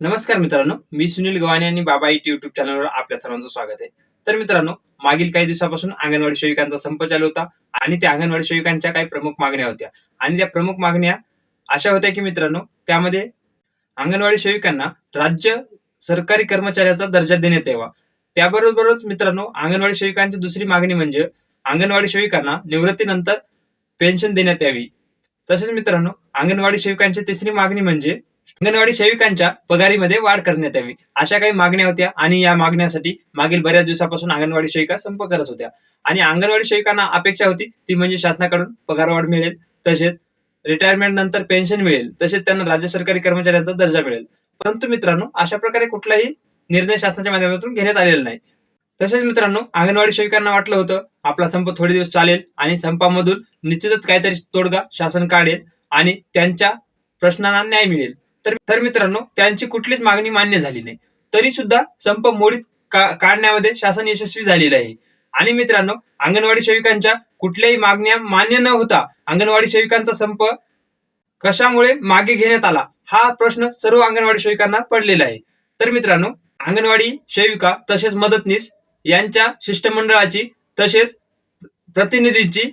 नमस्कार मित्रांनो मी सुनील गव्हाणे आणि बाबा इट युट्यूब चॅनलवर आपल्या सर्वांचं स्वागत आहे. तर मित्रांनो मागील काही दिवसापासून अंगणवाडी सेविकांचा संप चालू होता आणि त्या अंगणवाडी सेविकांच्या काही प्रमुख मागण्या होत्या. आणि त्या प्रमुख मागण्या अशा होत्या की मित्रांनो त्यामध्ये अंगणवाडी सेविकांना राज्य सरकारी कर्मचाऱ्याचा दर्जा देण्यात यावा. त्याबरोबरच मित्रांनो अंगणवाडी सेविकांची दुसरी मागणी म्हणजे अंगणवाडी सेविकांना निवृत्तीनंतर पेन्शन देण्यात यावी. तसेच मित्रांनो अंगणवाडी सेविकांची तिसरी मागणी म्हणजे अंगणवाडी सेविकांच्या पगारीमध्ये वाढ करण्यात यावी. अशा काही मागण्या होत्या आणि या मागण्यासाठी मागील बऱ्याच दिवसापासून अंगणवाडी सेविका संप करत होत्या. आणि अंगणवाडी सेविकांना अपेक्षा होती ती म्हणजे शासनाकडून पगारवाढ मिळेल तसेच रिटायरमेंट नंतर पेन्शन मिळेल तसेच त्यांना राज्य सरकारी कर्मचाऱ्यांचा दर्जा मिळेल. परंतु मित्रांनो अशा प्रकारे कुठलाही निर्णय शासनाच्या माध्यमातून घेण्यात आलेला नाही. तसेच मित्रांनो अंगणवाडी सेविकांना वाटलं होतं आपला संप थोडे दिवस चालेल आणि संपामधून निश्चितच काहीतरी तोडगा शासन काढेल आणि त्यांच्या प्रश्नांना न्याय मिळेल. तर तर मित्रांनो त्यांची कुठलीच मागणी मान्य झाली नाही. तरी सुद्धा संप मोडीत काढण्यामध्ये शासन यशस्वी झालेलं आहे. आणि मित्रांनो अंगणवाडी सेविकांच्या कुठल्याही मागण्या मान्य न होता अंगणवाडी सेविकांचा संप कशामुळे मागे घेण्यात आला हा प्रश्न सर्व अंगणवाडी सेविकांना पडलेला आहे. तर मित्रांनो अंगणवाडी सेविका तसेच मदतनीस यांच्या शिष्टमंडळाची तसेच प्रतिनिधींची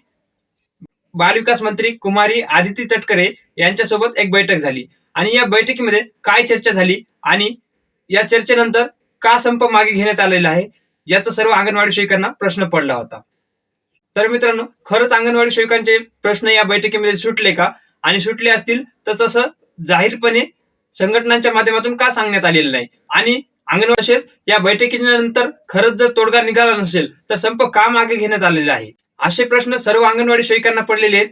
बालविकास मंत्री कुमारी आदिती तटकरे यांच्यासोबत एक बैठक झाली. आणि या बैठकीमध्ये काय चर्चा झाली आणि या चर्चेनंतर का संप मागे घेण्यात आलेला आहे याचा सर्व अंगणवाडी सेविकांना प्रश्न पडला होता. तर मित्रांनो खरंच अंगणवाडी सेविकांचे प्रश्न या बैठकीमध्ये सुटले का? आणि सुटले असतील तर तसं जाहीरपणे संघटनांच्या माध्यमातून का सांगण्यात आलेलं नाही? आणि अंगणवाडी या बैठकीच्या नंतर खरंच जर तोडगा निघाला नसेल तर संप का मागे घेण्यात आलेला आहे? असे प्रश्न सर्व अंगणवाडी सेविकांना पडलेले आहेत.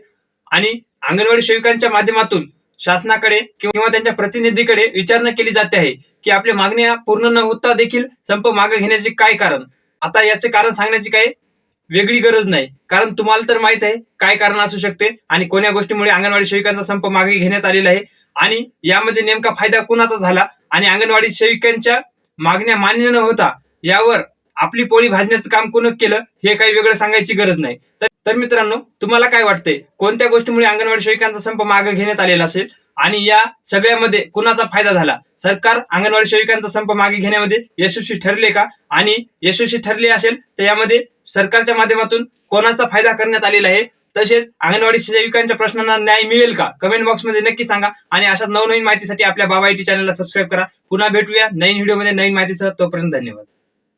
आणि अंगणवाडी सेविकांच्या माध्यमातून शासनाकडे किंवा त्यांच्या प्रतिनिधीकडे विचारणा केली जाते आहे की आपल्या मागण्या पूर्ण न होता देखील संप मागे घेण्याचे काय कारण? आता याचे कारण सांगण्याची काही वेगळी गरज नाही. कारण तुम्हाला तर माहीत आहे काय कारण असू शकते आणि कोण्या गोष्टीमुळे अंगणवाडी सेविकांचा संप मागे घेण्यात आलेला आहे आणि यामध्ये नेमका फायदा कुणाचा झाला आणि अंगणवाडी सेविकांच्या मागण्या मान्य न होता यावर आपली पोळी भाजण्याचं काम कोण केलं हे काही वेगळं सांगायची गरज नाही. तर मित्रांनो तुम्हाला काय वाटतंय? कोणत्या गोष्टीमुळे अंगणवाडी सेविकांचा संप मागे घेण्यात आलेला असेल? आणि या सगळ्यामध्ये कुणाचा फायदा झाला? सरकार अंगणवाडी सेविकांचा संप मागे घेण्यामध्ये यशस्वी ठरले का? आणि यशस्वी ठरले असेल तर यामध्ये सरकारच्या माध्यमातून कोणाचा फायदा करण्यात आलेला आहे? तसेच अंगणवाडी सेविकांच्या प्रश्नांना न्याय मिळेल का? कमेंट बॉक्समध्ये नक्की सांगा. आणि अशाच नवनवीन माहितीसाठी आपल्या बाबा आयटी चॅनलला सबस्क्राईब करा. पुन्हा भेटूया नवीन व्हिडिओमध्ये नवीन माहितीसह. तोपर्यंत धन्यवाद.